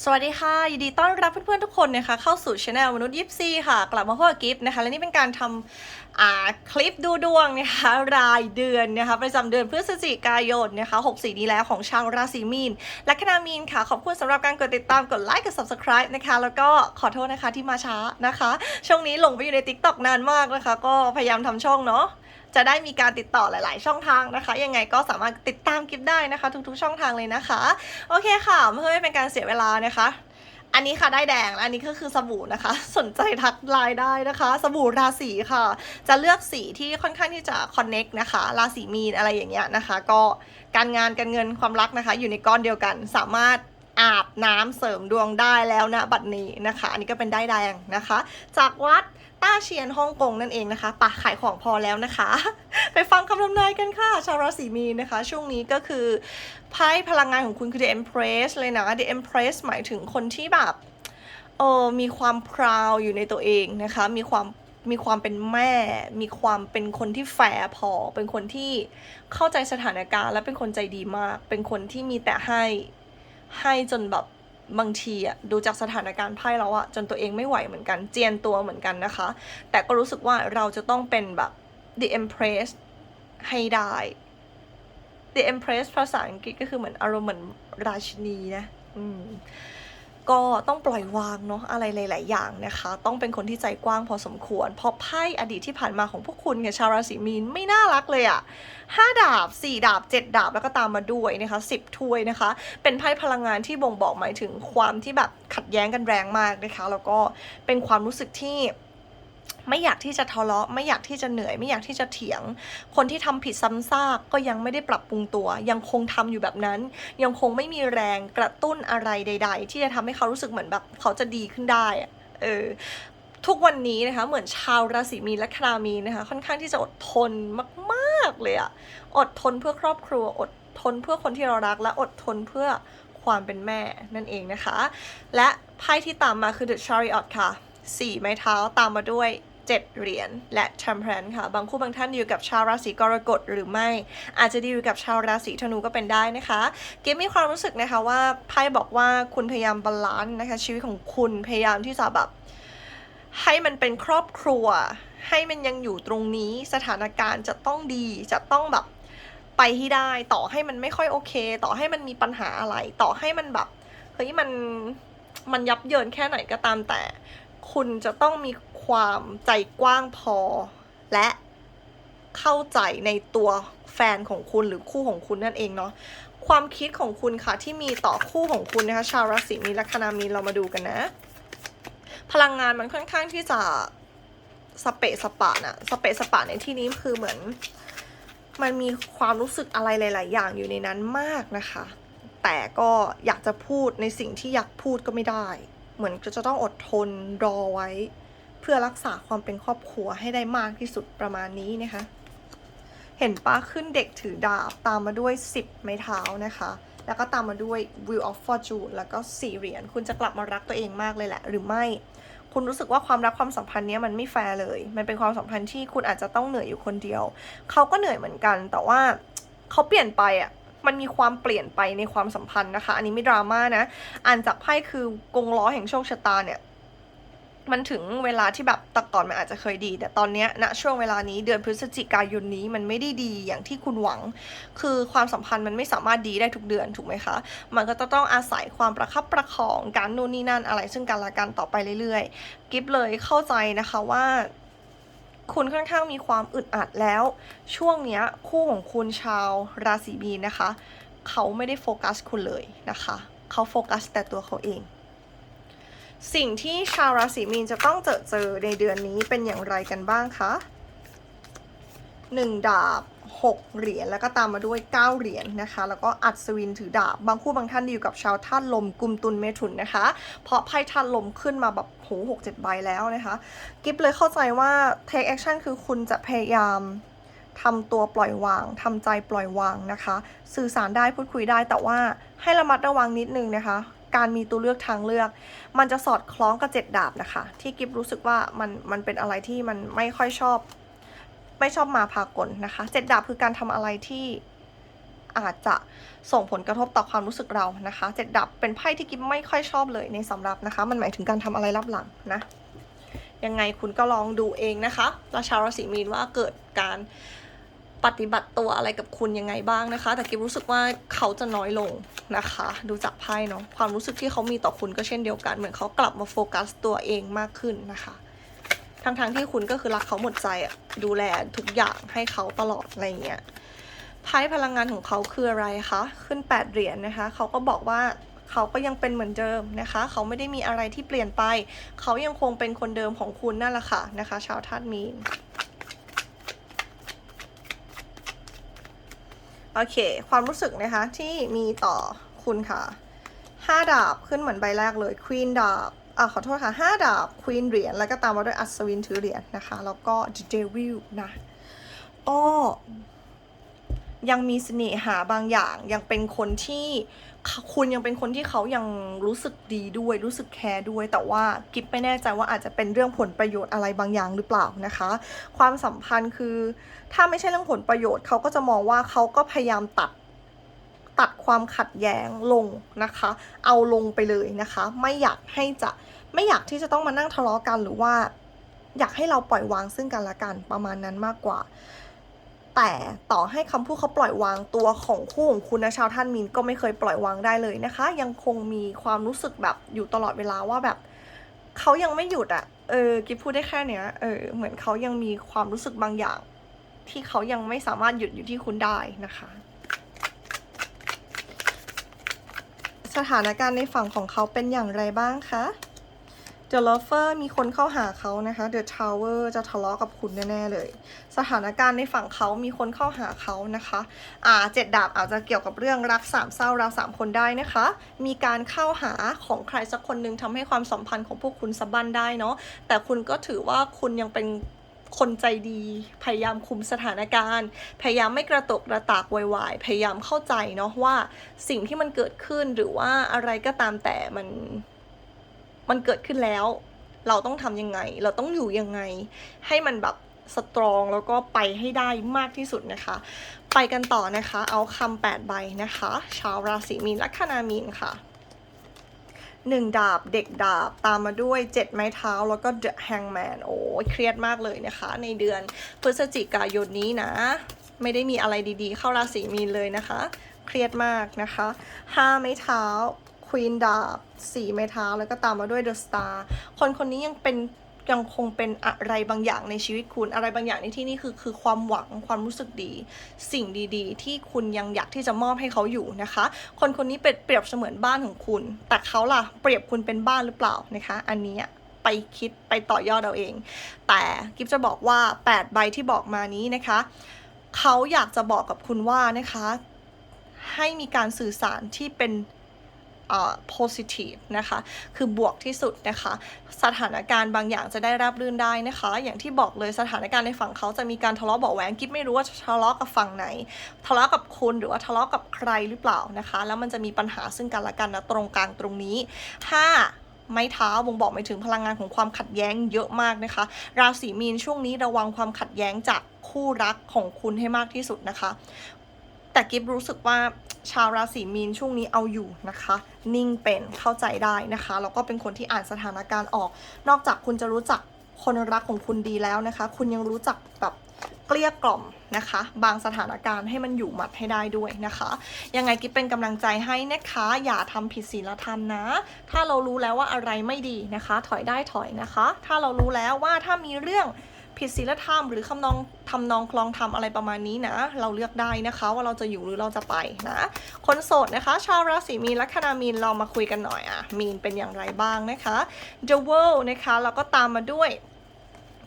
สวัสดีค่ะยินดีต้อนรับเพื่อนๆทุกคนนะคะเข้าสู่ช anel มนุษย์ยิปซีค่ะ กลับมาพบกับกิฟต์นะคะ และนี่เป็นการทำอ่าคลิปดูดวงนะคะรายเดือนนะคะประจำเดือนพฤศจิกายนนะคะ6สีนี้แล้วของชาวราศีมีนและคณามีนค่ะ ขอบคุณสำหรับการกดติดตามกดไลค์กด subscribe นะคะ แล้วก็ขอโทษนะคะที่มาช้านะคะ ช่วงนี้หลงไปอยู่ใน TikTok นานมากนะคะ ก็พยายามทำช่องเนาะ จะได้มีการติดต่อหลาย ๆ ช่องทางนะคะ ยังไงก็สามารถติดตามกิฟได้นะคะ ทุก ๆ ช่องทางเลยนะคะ โอเคค่ะเพื่อไม่เป็นการเสียเวลานะคะอันนี้ค่ะได้แดงและอันนี้ก็คือสบู่นะคะ สนใจทักไลน์ได้นะคะ สบู่ราศีค่ะ จะเลือกสีที่ค่อนข้างที่จะคอนเน็กนะคะ ราศีมีนอะไรอย่างเงี้ยนะคะ ก็การงานการเงินความรักนะคะ อยู่ในก้อนเดียวกันสามารถอาบน้ำเสริมดวงได้แล้วนะบัดนี้นะคะ อันนี้ก็เป็นได้แดงนะคะ จากวัด ต้าเชียนฮ่องกงนั่นเองนะคะปะขายของพอแล้วนะคะ ไปฟังคำทำนายกันค่ะ ชาวราศีมีนนะคะ ช่วงนี้ก็คือไพ่พลังงานของคุณคือ The Empress เลยนะ The Empress หมายถึงคนที่แบบเออมีความพราวอยู่ในตัวเองนะคะ มีความมีความเป็นแม่ มีความเป็นคนที่แฟร์พอ เป็นคนที่เข้าใจสถานการณ์ และเป็นคนใจดีมาก เป็นคนที่มีแต่ให้ให้จนแบบ บางทีอะดูจากสถานการณ์ไพ่แล้วอะจนตัวเองไม่ไหวเหมือนกัน เจียนตัวเหมือนกันนะคะ แต่ก็รู้สึกว่าเราจะต้องเป็นแบบ The Empress ให้ได้ The Empress ภาษาอังกฤษก็คือเหมือนอารมณ์เหมือนราชินีนะ อืม ก็ต้องปล่อยวางเนาะอะไรหลาย ๆ อย่างนะคะ ต้องเป็นคนที่ใจกว้างพอสมควร พอไพ่อดีตที่ผ่านมาของพวกคุณเนี่ยชาวราศีมีนไม่น่ารักเลยอะห้าดาบสี่ดาบเจ็ดดาบแล้วก็ตามมาด้วยนะคะสิบถ้วยนะคะ เป็นไพ่พลังงานที่บ่งบอกหมายถึงความที่แบบขัดแย้งกันแรงมากนะคะ แล้วก็เป็นความรู้สึกที่ ไม่อยากที่จะทะเลาะไม่อยากที่จะเหนื่อย ไม่อยากที่จะเถียง คนที่ทำผิดซ้ำซากก็ยังไม่ได้ปรับปรุงตัว ยังคงทำอยู่แบบนั้น ยังคงไม่มีแรงกระตุ้นอะไรใด ๆ ที่จะทำให้เขารู้สึกเหมือนแบบเขาจะดีขึ้นได้เออทุกวันนี้นะคะเหมือนชาวราศีมีนและครามีนนะคะค่อนข้างที่จะอดทนมากๆเลยอะอดทนเพื่อครอบครัวอดทนเพื่อคนที่เรารักและอดทนเพื่อความเป็นแม่นั่นเองนะคะ และไพ่ที่ตามมาคือ The Chariot ค่ะ4ไม้เท้าตามมาด้วย 7 เหรียญและ Temperance ค่ะ บางคู่บางท่านอยู่กับชาวราศีกรกฎหรือไม่ อาจจะดีอยู่กับชาวราศีธนูก็เป็นได้นะคะ เกมมีความรู้สึกนะคะว่าไพ่บอกว่าคุณพยายามบาลานซ์นะคะ ชีวิตของคุณพยายามที่จะแบบให้มันเป็นครอบครัว ให้มันยังอยู่ตรงนี้สถานการณ์จะต้องดีจะต้องแบบไปให้ได้ ต่อให้มันไม่ค่อยโอเค ต่อให้มันมีปัญหาอะไร ต่อให้มันแบบเฮ้ยมันมันยับเยินแค่ไหนก็ตามแต่ คุณจะต้องมีความใจกว้างพอ และเข้าใจในตัวแฟนของคุณหรือคู่ของคุณนั่นเองเนาะความคิดของคุณค่ะที่มีต่อคู่ของคุณนะคะชาวราศีมีนละคณามีนเรามาดูกันนะ พลังงานมันค่อนข้างที่จะสเปะสปะนะสเปะสปะในที่นี้คือเหมือน มันมีความรู้สึกอะไรหลาย ๆ อย่างอยู่ในนั้นมากนะคะ แต่ก็อยากจะพูดในสิ่งที่อยากพูดก็ไม่ได้ เหมือนจะต้องอดทนรอไว้ เพื่อรักษาความเป็นครอบครัวให้ได้มากที่สุดประมาณนี้นะคะ เห็นปะขึ้นเด็กถือดาบตามมาด้วย 10 ไม้เท้านะคะ แล้วก็ตามมาด้วย Wheel of Fortune แล้วก็4เหรียญคุณจะกลับมารักตัวเองมากเลยแหละ หรือไม่คุณรู้สึกว่าความรักความสัมพันธ์เนี้ยมันไม่แฟร์เลย มันเป็นความสัมพันธ์ที่คุณอาจจะต้องเหนื่อยอยู่คนเดียว เขาก็เหนื่อยเหมือนกัน แต่ว่าเขาเปลี่ยนไปอะ มันมีความเปลี่ยนไปในความสัมพันธ์นะคะ อันนี้ไม่ดราม่านะ อ่านจากไพ่คือกงล้อแห่งโชคชะตาเนี่ยมันถึงเวลาที่แบบแตัก่อนมันอาจจะเคยดี แต่ตอนเนี้ยณช่วงเวลานี้เดือนพฤศจิกายนนี้มันไม่ได้ดีอย่างที่คุณหวัง คือความสัมพันธ์มันไม่สามารถดีได้ทุกเดือนถูกไหมคะ มันก็จะต้องอาศัยความประคับประคองการนู่นนี่นั่นอะไรซึ่งกันและกันต่อไปเรื่อยๆ กิฟเลยเข้าใจนะคะว่า คุณค่อนข้างมีความอึดอัดแล้ว ช่วงเนี้ยคู่ของคุณชาวราศีมีนนะคะ เขาไม่ได้โฟกัสคุณเลยนะคะ เขาโฟกัสแต่ตัวเขาเอง สิ่งที่ชาวราศีมีนจะต้องเจอเจอในเดือนนี้เป็นอย่างไรกันบ้างคะหนึ่งดาบ หกเหรียญแล้วก็ตามมาด้วยเก้าเหรียญนะคะ แล้วก็อัศวินถือดาบ บางคู่บางท่านอยู่กับชาวท่านลมกุมตุนเมถุนนะคะ เพราะไพ่ท่านลมขึ้นมาแบบโหหกเจ็ดใบแล้วนะคะ กิฟเลยเข้าใจว่า take action คือคุณจะพยายามทำตัวปล่อยวาง ทำใจปล่อยวางนะคะ สื่อสารได้พูดคุยได้ แต่ว่าให้ระมัดระวังนิดนึงนะคะ การมีตัวเลือกทางเลือก มันจะสอดคล้องกับเจ็ดดาบนะคะ ที่กิฟรู้สึกว่ามันมันเป็นอะไรที่มันไม่ค่อยชอบ ไม่ชอบมาพากลนะคะเจ็ดดาบคือการทำอะไรที่อาจจะส่งผลกระทบต่อความรู้สึกเรานะคะเจ็ดดับเป็นไพ่ที่กิ๊บไม่ค่อยชอบเลยในสำหรับนะคะ มันหมายถึงการทำอะไรรับหลังนะ ยังไงคุณก็ลองดูเองนะคะราชาวราศีมีนว่าเกิดการปฏิบัติตัวอะไรกับคุณยังไงบ้างนะคะ แต่กิ๊บรู้สึกว่าเขาจะน้อยลงนะคะ ดูจากไพ่เนาะความรู้สึกที่เขามีต่อคุณก็เช่นเดียวกัน เหมือนเขากลับมาโฟกัสตัวเองมากขึ้นนะคะ ทั้งๆทที่คุณก็คือรักเขาหมดใจอะดูแลทุกอย่างให้เขาตลอดอะไรอย่างเงี้ยไพ่พลังงานของเขาคืออะไรคะ ขึ้นแปดเหรียญนะคะ เขาก็บอกว่าเขาก็ยังเป็นเหมือนเดิมนะคะ เขาไม่ได้มีอะไรที่เปลี่ยนไป เขายังคงเป็นคนเดิมของคุณนั่นแหละค่ะนะคะ ชาวธาตุมีน โอเค ความรู้สึกนะคะที่มีต่อคุณค่ะห้าดาบขึ้นเหมือนใบแรกเลยควีนดาบ อ่าขอโทษค่ะห้าดาบควีนเหรียญแล้วก็ตามมาด้วยอัศวินถือเหรียญนะคะ แล้วก็เดวิลนะอ้อยังมีเสน่หาบางอย่าง ยังเป็นคนที่คุณยังเป็นคนที่เขายังรู้สึกดีด้วย รู้สึกแคร์ด้วย แต่ว่ากิฟไม่แน่ใจว่าอาจจะเป็นเรื่องผลประโยชน์อะไรบางอย่างหรือเปล่านะคะ ความสัมพันธ์คือ ถ้าไม่ใช่เรื่องผลประโยชน์เขาก็จะมองว่าเขาก็พยายามตัด ตัดความขัดแย้งลงนะคะ เอาลงไปเลยนะคะ ไม่อยากให้จะไม่อยากที่จะต้องมานั่งทะเลาะกันหรือว่า อยากให้เราปล่อยวางซึ่งกันและกันประมาณนั้นมากกว่า แต่ต่อให้คำพูดเขาปล่อยวางตัวของคู่ของคุณนะชาวท่านมินก็ไม่เคยปล่อยวางได้เลยนะคะ ยังคงมีความรู้สึกแบบอยู่ตลอดเวลาว่าแบบเขายังไม่หยุดอะ่ะเออกิฟพูดได้แค่เนี้ยเออเหมือนเขายังมีความรู้สึกบางอย่าง ที่เขายังไม่สามารถหยุดอยู่ที่คุณได้นะคะ สถานการณ์ในฝั่งของเขาเป็นอย่างไรบ้างคะ The Lover มีคนเข้าหาเขานะคะ The Tower จะทะเลาะกับคุณแน่ๆเลย สถานการณ์ในฝั่งเขามีคนเข้าหาเขานะคะ อ่าเจ็ดดาบอาจจะเกี่ยวกับเรื่องรักสามเศร้าเรักสามคนได้นะคะ มีการเข้าหาของใครสักคนหนึ่งทำให้ความสัมพันธ์ของพวกคุณสะบั้นได้เนาะ แต่คุณก็ถือว่าคุณยังเป็น คนใจดี พยายามคุมสถานการณ์ พยายามไม่กระตกกระตากวายวายพยายามเข้าใจเนาะว่าสิ่งที่มันเกิดขึ้นหรือว่าอะไรก็ตามแต่มันมันเกิดขึ้นแล้ว เราต้องทำยังไง เราต้องอยู่ยังไง ให้มันแบบสตรองแล้วก็ไปให้ได้มากที่สุดนะคะ ไปกันต่อนะคะ เอาคำแปดใบนะคะ ชาวราศีมีนลัคนามีนค่ะ หนึ่งดาบเด็กดาบตามมาด้วยเจ็ดไม้เท้าแล้วก็ The Hangman โอ้ยเครียดมากเลยนะคะ ในเดือนพฤศจิกายนนี้นะ ไม่ได้มีอะไรดีๆ เข้าราศีมีนเลยนะคะ เครียดมากนะคะห้าไม้เท้าควีนดาบสี่ไม้เท้าแล้วก็ตามมาด้วยเดอะสตาร์คนคนนี้ยังเป็น ยังคงเป็นอะไรบางอย่างในชีวิตคุณอะไรบางอย่างในที่นี่คือคือความหวังความรู้สึกดี สิ่งดีๆ ที่คุณยังอยากที่จะมอบให้เขาอยู่นะคะ คนคนนี้เป็นเปรียบเสมือนบ้านของคุณ แต่เขาล่ะเปรียบคุณเป็นบ้านหรือเปล่านะคะ อันนี้ไปคิดไปต่อยอดเอาเอง แต่กิฟจะบอกว่า 8 ใบที่บอกมานี้นะคะ เขาอยากจะบอกกับคุณว่านะคะ ให้มีการสื่อสารที่เป็น positive นะคะ คือบวกที่สุดนะคะ สถานการณ์บางอย่างจะได้รับรื่นได้นะคะ อย่างที่บอกเลยสถานการณ์ในฝั่งเขาจะมีการทะเลาะเบาะแหวงกิ๊บไม่รู้ว่าจะทะเลาะกับฝั่งไหน ทะเลาะกับคุณหรือว่าทะเลาะกับใครหรือเปล่านะคะ แล้วมันจะมีปัญหาซึ่งกันและกันนะตรงกลางตรงนี้ห้าไม้เท้าบ่งบอกไปถึงพลังงานของความขัดแย้งเยอะมากนะคะ ราศีมีนช่วงนี้ระวังความขัดแย้งจากคู่รักของคุณให้มากที่สุดนะคะ แต่กิฟรู้สึกว่าชาวราศีมีนช่วงนี้เอาอยู่นะคะ นิ่งเป็นเข้าใจได้นะคะแล้วก็เป็นคนที่อ่านสถานการณ์ออก นอกจากคุณจะรู้จักคนรักของคุณดีแล้วนะคะ คุณยังรู้จักแบบเกลี้ยกล่อมนะคะ บางสถานการณ์ให้มันอยู่หมัดให้ได้ด้วยนะคะ ยังไงกิฟเป็นกำลังใจให้นะคะ อย่าทำผิดศีลธรรมนะ ถ้าเรารู้แล้วว่าอะไรไม่ดีนะคะ ถอยได้ถอยนะคะ ถ้าเรารู้แล้วว่าถ้ามีเรื่อง ผิดศีลธรรมหรือคำนองทำนองคลองธรรมอะไรประมาณนี้นะ เราเลือกได้นะคะว่าเราจะอยู่หรือเราจะไปนะ คนโสดนะคะ ชาวราศีมีนลัคนามีนเรามาคุยกันหน่อยอะมีนเป็นอย่างไรบ้างนะคะ The World นะคะแล้วก็ตามมาด้วย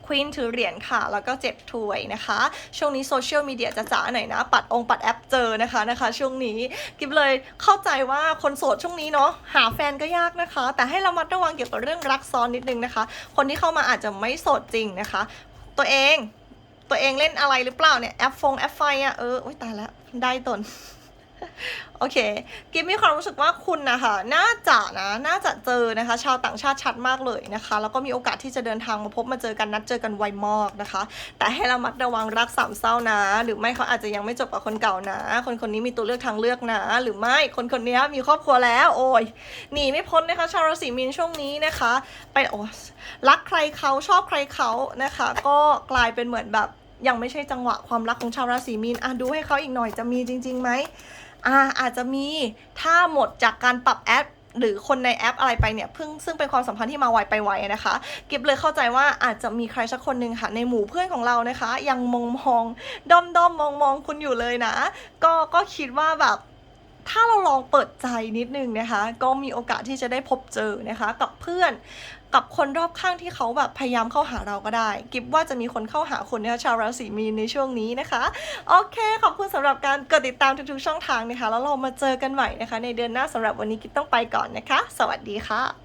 ควีนถือเหรียญค่ะ แล้วก็เจ็ดถ้วยนะคะ ช่วงนี้โซเชียลมีเดียจะจ๋าหน่อยนะ ปัดองค์ปัดแอปเจอนะคะนะคะ ช่วงนี้กิบเลยเข้าใจว่าคนโสดช่วงนี้เนาะหาแฟนก็ยากนะคะ แต่ให้เรามัดระวังเกี่ยวกับเรื่องรักซ้อนนิดนึงนะคะ คนที่เข้ามาอาจจะไม่โสดจริงนะคะ ตัวเอง ตัวเองเล่นอะไรหรือเปล่าเนี่ยแอปฟงแอปไฟอะเออโอ้ยตายแล้วได้ตน โอเค กิฟมีความรู้สึกว่าคุณนะคะ น่าจะนะ น่าจะเจอนะคะ ชาวต่างชาติชัดมากเลยนะคะ แล้วก็มีโอกาสที่จะเดินทางมาพบมาเจอกันนัดเจอกันไวมากนะคะ แต่ให้ระมัดระวังรักสามเศร้านะ หรือไม่เขาอาจจะยังไม่จบกับคนเก่านะ คนคนนี้มีตัวเลือกทางเลือกนะ หรือไม่คนคนนี้มีครอบครัวแล้ว โอ้ยหนีไม่พ้นนะคะ ชาวราศีมีนช่วงนี้นะคะ ไปโอ้รักใครเขาชอบใครเขานะคะ ก็กลายเป็นเหมือนแบบยังไม่ใช่จังหวะความรักของชาวราศีมีนอะดูให้เขาอีกหน่อยจะมีจริงๆไหม อาอาจจะมีถ้าหมดจากการปรับแอปหรือคนในแอปอะไรไปเนี่ยเพิ่งซึ่งเป็นความสัมพันธ์ที่มาไวไปไวนะคะ กิฟเลยเข้าใจว่าอาจจะมีใครสักคนหนึ่งค่ะ ในหมู่เพื่อนของเรานะคะ ยังมองมองด้อมด้อมมองมองคุณอยู่เลยนะ ก็ก็คิดว่าแบบ ถ้าเราลองเปิดใจนิดนึงนะคะ ก็มีโอกาสที่จะได้พบเจอนะคะ กับเพื่อนกับคนรอบข้างที่เขาแบบพยายามเข้าหาเราก็ได้ กิบว่าจะมีคนเข้าหาคุณนะคะชาวราศีมีนในช่วงนี้นะคะ โอเค ขอบคุณสำหรับการกดติดตามทุกๆช่องทางนะคะ แล้วเรามาเจอกันใหม่นะคะ ในเดือนหน้าสำหรับวันนี้กิบต้องไปก่อนนะคะ สวัสดีค่ะ